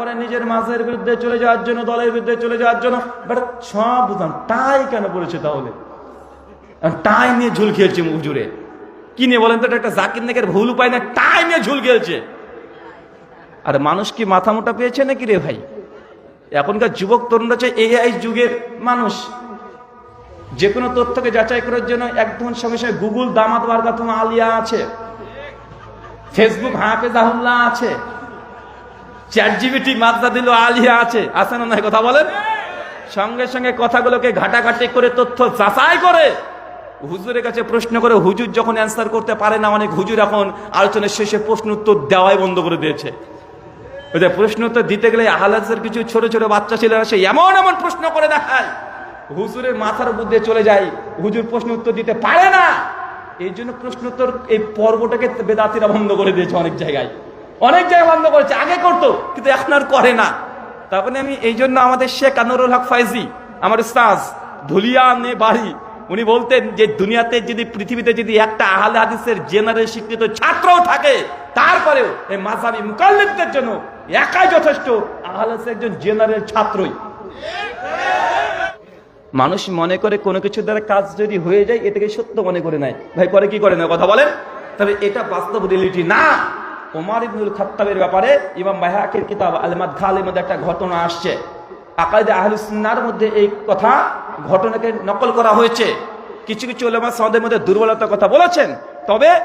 তারপরে নিজের মাসের বিরুদ্ধে চলে যাওয়ার জন্য, দলের বিরুদ্ধে চলে যাওয়ার জন্য। বাট সব বুঝলাম, টাই কেন পড়েছে তাহলে? টাই নিয়ে ঝুল খেলছে হুজুরে কি নিয়ে বলেন তো একটা জাকির নাকের ভুল উপায় না, টাই নিয়ে ঝুল খেলছে। আর মানুষ কি মাথা মোটা পেয়েছে নাকি রে ভাই? এখনকার যুবক তরুণরা হচ্ছে এআই যুগের মানুষ। যে কোনো তথ্যকে যাচাই করার জন্য একদম সঙ্গে সঙ্গে গুগল দামাত বারকাতুম আলিয়া আছে। ফেসবুক হাফেজ আহুল্লাহ আছে। চ্যাট জিবিটি মাদ্দা দিল আলিয়া আছে। আছে না কথা বলেন? সঙ্গে সঙ্গে কথাগুলোকে ঘাটাঘাটি করে তথ্য যাচাই করে হুজুরের কাছে প্রশ্ন করে হুজুর যখন অ্যান্সার করতে পারে না অনেক হুজুর এখন আলোচনার শেষে প্রশ্ন উত্তর দেওয়াই বন্ধ করে দিয়েছে। ওই প্রশ্ন উত্তর দিতে গেলে আহলাদের কিছু ছোট ছোট বাচ্চা ছেলেরা সে এমন এমন প্রশ্ন করে দেখায়। হুজুরের মাথার বুদ্ধে চলে যায়। হুজুর প্রশ্ন উত্তর দিতে পারে না। এই জন্য প্রশ্ন উত্তর এই পর্বটাকে বেদাতিরা বন্ধ করে দিয়েছে অনেক জায়গায়। অনেক জায়গায় বন্ধ করেছে, আগে করতো, কিন্তু এখন আর করে না। তারপরে আমি এই জন্য আমাদের শেখ আনোরুল হক ফাইজি, আমার উস্তাজ ধুলিয়ানে বাড়ি, উনি বলতেন যে দুনিয়াতে যদি, পৃথিবীতে যদি একটা আহলে হাদিসের জেনারেল শিক্ষিত ছাত্রও থাকে, তারপরেও এই মাঝাবি মুকাল্লিদদের জন্য একাই যথেষ্ট, আহলে একজন জেনারেল ছাত্রই। মানুষ মনে করে কোনো কিছু দ্বারা কাজ যদি হয়ে যায়, এটাকে সত্য মনে করে নেয়। ভাই, পরে কি করে না কথা বলেন? তবে এটা বাস্তব রিয়েলিটি না। ওমার ইবনুল খাত্তাবের ব্যাপারে ইমাম বাহাকের কিতাব আলমাদ খালের মধ্যে একটা ঘটনা আসছে। আকাইদে আহলুসুন্নার মধ্যে এই কথা ঘটনাকে নকল করা হয়েছে। কিছু কিছু ওলামা সদের মধ্যে দুর্বলতার কথা বলেছেন। তবে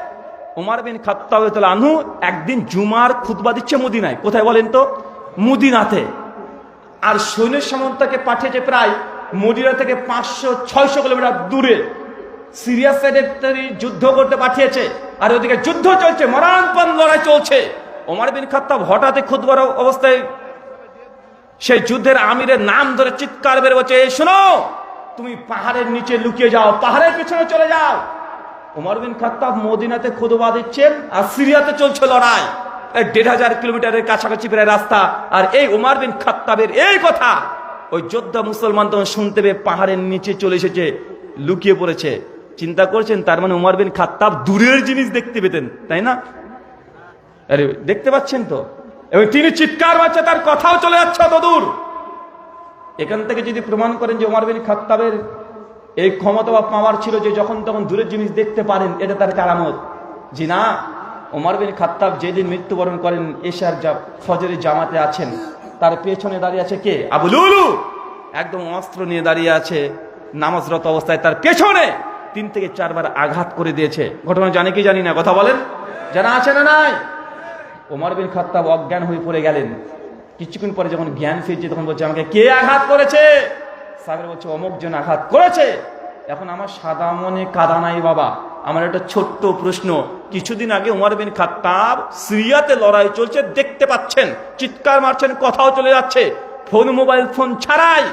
ওমার বিন খাত্তাব আনহু একদিন জুমার খুতবা দিচ্ছে মদিনায়। কোথায় বলেন তো? মুদিনাতে। আর সৈন্য সামন্তকে পাঠিয়েছে প্রায় মদিনা থেকে পাঁচশো, ছয়শো কিলোমিটার দূরে। সিরিয়া সাইডে যুদ্ধ করতে পাঠিয়েছে। আর ওদিকে যুদ্ধ চলছে মরানপণ লড়াই চলছে। ওমর বিন খাত্তাব হঠাৎ খুদবার অবস্থায় সেই যুদ্ধের আমিরের নাম ধরে চিৎকার বের বলছে শোনো, তুমি পাহাড়ের নিচে লুকিয়ে যাও, পাহাড়ের পিছনে চলে যাও। ওমর বিন খাত্তাব মদিনাতে খুদবা দিচ্ছেন আর সিরিয়াতে চলছে লড়াই। দেড় হাজার কিলোমিটারের কাছাকাছি প্রায় রাস্তা। আর এই উমার বিন খাত্তাবের এই কথা, ওই যোদ্ধা মুসলমান তখন শুনতে পেয়ে পাহাড়ের নিচে চলে এসেছে, লুকিয়ে পড়েছে। চিন্তা করছেন, তার মানে উমার বিন খাত্তাব দূরের জিনিস দেখতে পেতেন, তাই না? আরে, দেখতে পাচ্ছেন তো? এবং তিনি চিৎকার মারছে, তার কথাও চলে যাচ্ছে অত দূর। এখান থেকে যদি প্রমাণ করেন যে উমার বিন খাত্তাবের এই ক্ষমতা বা পাওয়ার ছিল যে যখন তখন দূরের জিনিস দেখতে পারেন, এটা তার কারামত। জি না ওমর বিন খাত্তাব যেদিন মৃত্যুবরণ করেন, এশার ফজরের জামাতে আছেন, তার পেছনে দাঁড়িয়ে আছে কে? আবুলুলু একদম অস্ত্র নিয়ে দাঁড়িয়ে আছে, নামাজরত অবস্থায় তার পেছনে! তিন থেকে চারবার আঘাত করে দিয়েছে। ঘটনা জানে কি জানি না, কথা বলেন? জানা আছে না নাই? ওমর বিন খাত্তাব অজ্ঞান হয়ে পড়ে গেলেন। কিছুক্ষণ পরে যখন জ্ঞান ফিরছে, তখন বলছে, আমাকে কে আঘাত করেছে? সাহেবের বলছে, অমুক জন আঘাত করেছে। এখন আমার সাদা মনে কাদা নাই বাবা। আমার একটা ছোট্ট প্রশ্ন। কিছুদিন আগে উমর বিন খাত্তাব সিরিয়াতে লড়াই চলছে, দেখতে পাচ্ছেন। চিৎকার মারছেন, কথাও চলে যাচ্ছে। ফোন, মোবাইল, ফোন ছাড়াই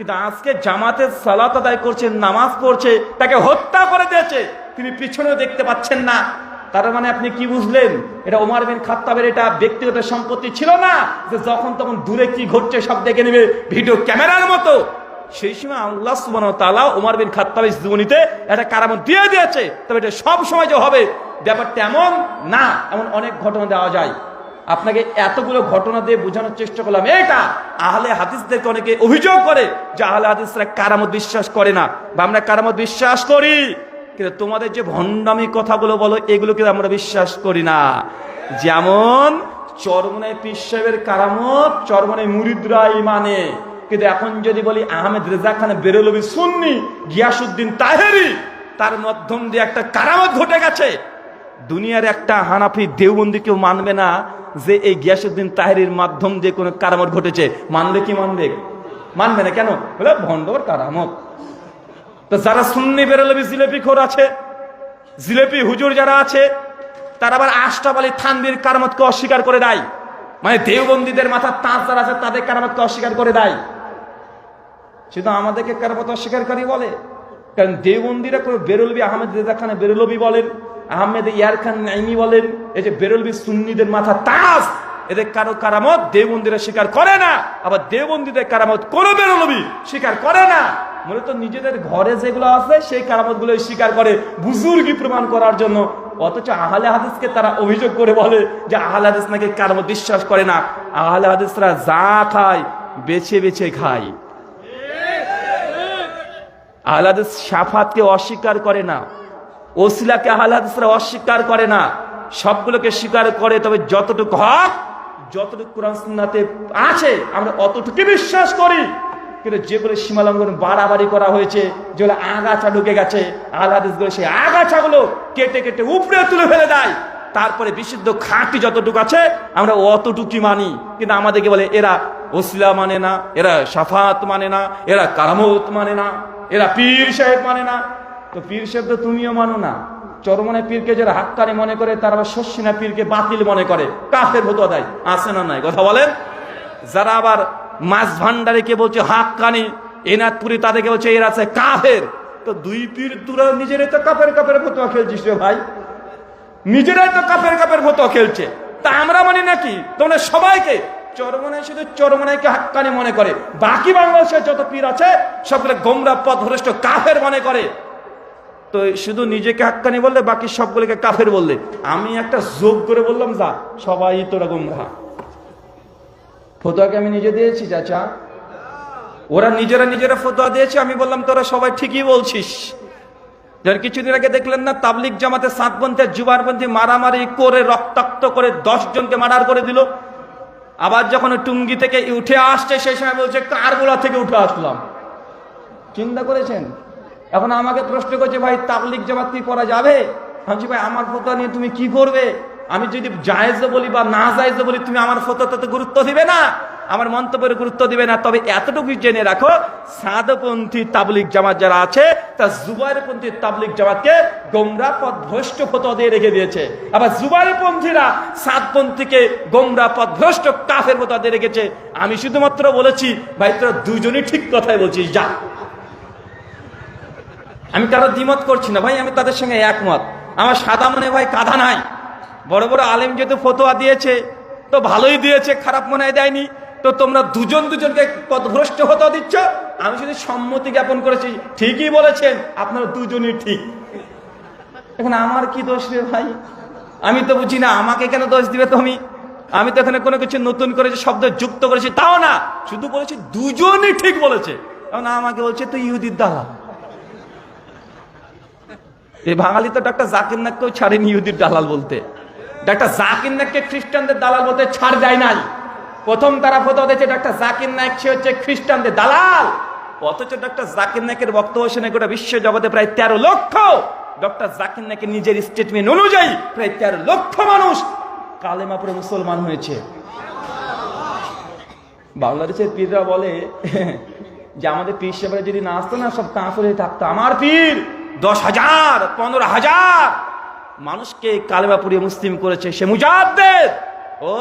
কিন্তু আজকে জামাতের সালাত আদায় করছেন নামাজ পড়ছে, তাকে হত্যা করে দিয়েছে। তিনি পিছনেও দেখতে পাচ্ছেন না। তার মানে আপনি কি বুঝলেন? এটা ওমর বিন খাত্তাবের এটা ব্যক্তিগত সম্পত্তি ছিল না যে যখন তখন দূরে কি ঘটছে সব দেখে নেবে ভিডিও ক্যামেরার মতো। সেই সময় আল্লাহ সুবান তালা ওমর বিন খাত্তাবের জীবনীতে একটা কারামত দিয়ে দিয়েছে। তবে এটা সব সময় যে হবে, ব্যাপারটা এমন না, এমন অনেক ঘটনা দেওয়া যায়। আপনাকে এতগুলো ঘটনা দিয়ে বোঝানোর চেষ্টা করলাম। এটা আহলে হাদিসদেরকে অনেকে অভিযোগ করে যে আহলে হাদিসরা কারামত বিশ্বাস করে না। বা আমরা কারামত বিশ্বাস করি, কিন্তু তোমাদের যে ভণ্ডামি কথাগুলো বলো এগুলো কিন্তু আমরা বিশ্বাস করি না। যেমন চরমনায় পীর সাহেবের কারামত চরমনায় মুরিদরাই মানে কিন্তু এখন যদি বলি আহমেদ রেজা খান বেরোলবি সুন্নি গিয়াসুদ্দিন তাহেরি, তার মাধ্যম দিয়ে একটা কারামত ঘটে গেছে। দুনিয়ার একটা হানাফি দেওবন্দি কেউ মানবে না। যে এই গিয়াসুদ্দিন তাহেরির মাধ্যম দিয়ে কোনো কারামত ঘটেছে, মানবে কি মানবে? মানবে না কেন? বলে, ভণ্ডর কারামত। তো যারা সুন্নি বেরোলবি জিলেপি খোর আছে, জিলেপি হুজুর যারা আছে, তারা আবার আলী থানবির কারামতকে অস্বীকার করে দেয়। মানে দেওবন্দীদের মাথা তাঁত যারা আছে, তাদের কারামতকে অস্বীকার করে দেয়। শুধু আমাদেরকে কারামত অস্বীকারী বলে। কারণ দেওবন্দিরা করে বেরলবি, আহমেদ রেজা খানে বেরলবি বলেন। আহমেদ ইয়ার খান নাইমি বলেন, এই যে বেরলবি সুন্নিদের মাথা তাজ, এদের কারও কারামত দেবন্দিরা স্বীকার করে না, আবার দেবন্দিদের কারামত কোনো বেরলবি স্বীকার করে না। মূলত নিজেদের ঘরে যেগুলো আছে, সেই কারামতগুলো স্বীকার করে বুজুর্গি প্রমাণ করার জন্য। অথচ আহলে হাদিসকে তারা অভিযোগ করে বলে যে আহলে হাদিস নাকি কারামত বিশ্বাস করে না। আহলে হাদিসরা যা খায়, বেছে বেছে খায়। আহলে হাদিস সাফাতকে অস্বীকার করে না। ওসিলাকে আহলে হাদিসরা অস্বীকার করে না। সবগুলোকে স্বীকার করে, তবে যতটুকু হক, যতটুকু কোরআন সুন্নাতে আছে, আমরা অতটুকু বিশ্বাস করি। কিন্তু যেগুলো সীমালঙ্ঘন, বাড়াবাড়ি করা হয়েছে, যেগুলো আগাছা ঢুকে গেছে আলাদিসগুলো সেই আগাছাগুলো কেটে কেটে উপরে তুলে ফেলে দেয়। তারপরে বিশুদ্ধ খাঁটি যতটুকু আছে, আমরা অতটুকুই মানি। কিন্তু আমাদেরকে বলে, এরা ওসিলা মানে না, এরা সাফাত মানে না, এরা কারামত মানে না, এরা পীর সাহেব মানে না। তো পীর তো তুমিও মানো না। চরমনে পীরকে যারা হাক্কানি মনে করে, তারা আবার শস্যিনা পীরকে বাতিল মনে করে। কাফের হতো দেয় আছে না নাই? কথা বলেন? যারা আবার মাছ ভান্ডারে কে বলছে হাক্কানি এনাথপুরি তাদেরকে বলছে এরা আছে কাফের। তো দুই পীর তোরা নিজেরাই তো কাপের কাপের ফতোয়া খেলছিস রে ভাই। নিজেরাই তো কাপের কাপের ফতোয়া খেলছে। তা আমরা মানি নাকি? তোমরা সবাইকে। চরমনায় শুধু চরমনাইকে হাক্কানি মনে করে। বাকি বাংলাদেশের যত পীর আছে, সবগুলো গোমরা পথভ্রষ্ট কাফের মনে করে। তো শুধু নিজেকে হাক্কানি বললে, বাকি সবগুলোকে কাফের বললে। আমি একটা যোগ করে বললাম, যা, সবাই তোরা গোমরা ফতোয়াকে আমি নিজে দিয়েছি, চাচা। ওরা নিজেরা নিজেরা ফতোয়া দিয়েছে, আমি বললাম, তোরা সবাই ঠিকই বলছিস। যেন কিছুদিন আগে দেখলেন না তাবলিক জামাতে সাতপন্থী যুবারপন্থী মারামারি করে, রক্তাক্ত করে দশ জনকে মার্ডার করে দিল। আবার যখন টুঙ্গি থেকে উঠে আসছে, সেই সময় বলছে, কারগুলা থেকে উঠে আসলাম। চিন্তা করেছেন? এখন আমাকে প্রশ্ন করছে, ভাই তাবলিক জামাত কি করা যাবে? ভাবছি ভাই, আমার ফতোয়া নিয়ে তুমি কি করবে? আমি যদি জায়েজ বলি বা না জায়েজ বলি, তুমি আমার ফতোয়াতে গুরুত্ব দিবে না। আমার মন্তব্যের গুরুত্ব দিবে না। তবে এতটুকু জেনে রাখো, সাদপন্থী তাবলিক জামাত যারা আছে, তা জুবাইরপন্থী তাবলিক জামাতকে গোমরা পথ ভ্রষ্ট ফতোয়া দিয়ে রেখে দিয়েছে। আবার জুবাইরপন্থীরা সাদপন্থীকে গোমরা পথ ভ্রষ্ট কাফের ফতোয়া দিয়ে রেখেছে। আমি শুধুমাত্র বলেছি, ভাই, তোরা দুজনই ঠিক কথাই বলছিস, যা। আমি কারও দ্বিমত করছি না, ভাই, আমি তাদের সঙ্গে একমত। আমার সাদা মনে ভাই কাঁধা নাই। বড় বড় আলেম যেহেতু ফতোয়া দিয়েছে, তো ভালোই দিয়েছে, খারাপ মনে হয় দেয়নি। তো তোমরা দুজন দুজনকে পথভ্রষ্ট ফতোয়া দিচ্ছ। আমি শুধু সম্মতি জ্ঞাপন করেছি। ঠিকই বলেছেন, আপনারা দুজনই ঠিক। এখন আমার কি দোষ রে ভাই? আমি তো বুঝি না, আমাকে কেন দোষ দিবে তুমি? আমি তো এখানে কোনো কিছু নতুন করে যে শব্দ যুক্ত করেছি, তাও না। শুধু বলেছি দুজনই ঠিক বলেছে। এখন আমাকে বলছে, তুই ইহুদির দালাল। এই বাঙালি তো ডাক্তার জাকির নাককেও ছাড়েনি ইহুদির দালাল বলতে। ডাক্তার জাকির নাককে খ্রিস্টানদের দালাল বলতে ছাড় দেয় নাই। প্রথম তারা ফটো দিয়েছে ডাক্তার জাকির নায়ক, সে হচ্ছে খ্রিস্টানদের দালাল। অথচ ডক্টর জাকির নায়কের বক্তব্য শুনে গোটা বিশ্ব জগতে প্রায় তেরো লক্ষ ডক্টর জাকির নায়কের নিজের স্টেটমেন্ট অনুযায়ী প্রায় তেরো লক্ষ মানুষ কালেমা পরে মুসলমান হয়েছে। বাংলাদেশের পীররা বলে যে আমাদের পীর সাহেবরা যদি না আসতো না, সব কাঁফর হয়ে থাকতো। আমার পীর দশ হাজার, পনেরো হাজার। মানুষকে কালেমা পুড়িয়ে মুসলিম করেছে, সে মুজাদ্দেদ। ও,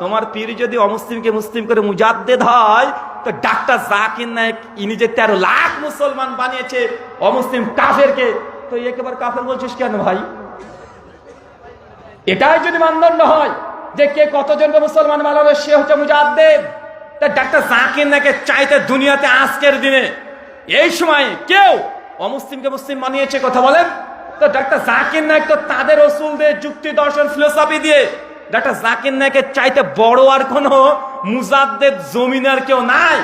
তোমার পীর যদি অমুসলিমকে মুসলিম করে মুজাদ্দেদ হয়, তো ডাক্তার জাকির নায়ক, ইনি যে তেরো লাখ মুসলমান বানিয়েছে অমুসলিম কাফেরকে, তো একেবারে কাফের বলছিস কেন ভাই? এটাই যদি মানদণ্ড হয় যে কে কতজনকে মুসলমান বানাবে, সে হচ্ছে মুজাদ্দেদ। তা ডাক্তার জাকির নাকে চাইতে দুনিয়াতে আজকের দিনে, এই সময় কেউ অমুসলিমকে মুসলিম মানিয়েছে, কথা বলেন? তো ডাক্তার জাকির নায়ক তো তাদের ওসুলদের যুক্তি দর্শন ফিলোসফি দিয়ে। ডাক্তার জাকির নায়কের চাইতে বড় আর কোনো মুজাদ্দের জমিনার কেউ নাই।